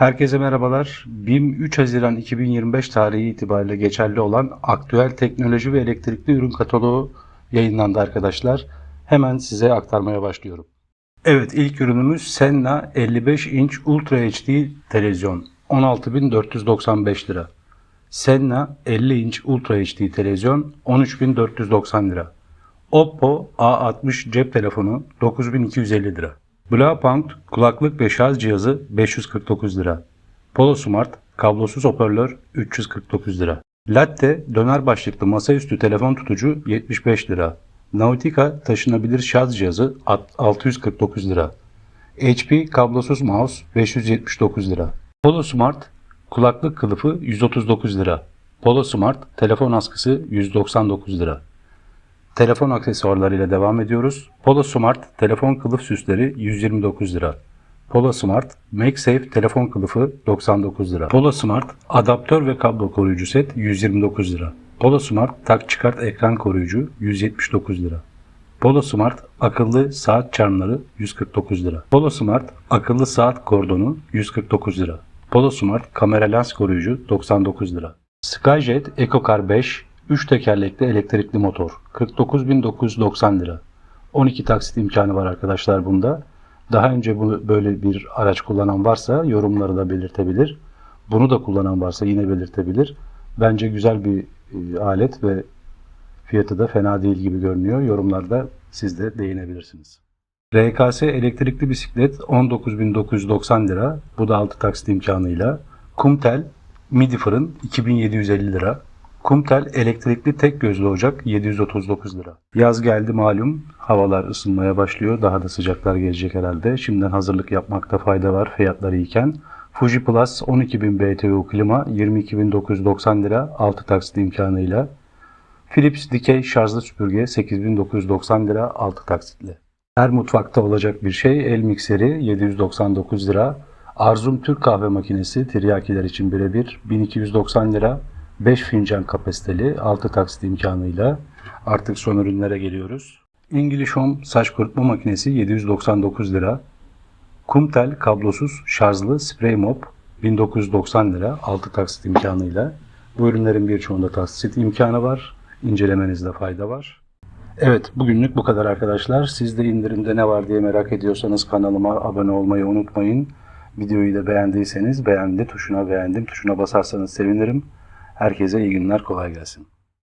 Herkese merhabalar. BİM 3 Haziran 2025 tarihi itibariyle geçerli olan aktüel teknoloji ve elektrikli ürün kataloğu yayınlandı arkadaşlar. Hemen size aktarmaya başlıyorum. Evet ilk ürünümüz Senna 55 inç Ultra HD televizyon 16.495 lira. Senna 50 inç Ultra HD televizyon 13.490 lira. Oppo A60 cep telefonu 9250 lira. Blaupunkt kulaklık ve şarj cihazı 549 lira. Polo Smart kablosuz hoparlör 349 lira. Latte döner başlıklı masaüstü telefon tutucu 75 lira. Nautica taşınabilir şarj cihazı alt- 649 lira. HP kablosuz mouse 579 lira. Polo Smart kulaklık kılıfı 139 lira. Polo Smart telefon askısı 199 lira. Telefon aksesuarlarıyla devam ediyoruz. Polo Smart telefon kılıf süsleri 129 lira. Polo Smart MagSafe telefon kılıfı 99 lira. Polo Smart adaptör ve kablo koruyucu set 129 lira. Polo Smart tak çıkart ekran koruyucu 179 lira. Polo Smart akıllı saat çarmları 149 lira. Polo Smart akıllı saat kordonu 149 lira. Polo Smart kamera lens koruyucu 99 lira. Skyjet EcoCar 5 3 tekerlekli elektrikli motor 49.990 lira. 12 taksit imkanı var arkadaşlar bunda. Daha önce bu böyle bir araç kullanan varsa yorumları da belirtebilir. Bunu da kullanan varsa yine belirtebilir. Bence güzel bir e, alet ve fiyatı da fena değil gibi görünüyor. Yorumlarda siz de değinebilirsiniz. RKS elektrikli bisiklet 19.990 lira. Bu da 6 taksit imkanıyla. Kumtel midi fırın 2750 lira. Kumtel elektrikli tek gözlü ocak 739 lira. Yaz geldi malum. Havalar ısınmaya başlıyor. Daha da sıcaklar gelecek herhalde. Şimdiden hazırlık yapmakta fayda var fiyatları iyiken. Fuji Plus 12.000 BTU klima 22.990 lira 6 taksit imkanıyla. Philips dikey şarjlı süpürge 8990 lira 6 taksitle. Her mutfakta olacak bir şey el mikseri 799 lira. Arzum Türk kahve makinesi tiryakiler için birebir 1290 lira. 5 fincan kapasiteli 6 taksit imkanıyla artık son ürünlere geliyoruz. English Home saç kurutma makinesi 799 lira. Kumtel kablosuz şarjlı sprey mop 1990 lira 6 taksit imkanıyla. Bu ürünlerin birçoğunda taksit imkanı var. İncelemenizde fayda var. Evet bugünlük bu kadar arkadaşlar. Siz de indirimde ne var diye merak ediyorsanız kanalıma abone olmayı unutmayın. Videoyu da beğendiyseniz beğendi tuşuna beğendim tuşuna basarsanız sevinirim. Herkese iyi günler kolay gelsin.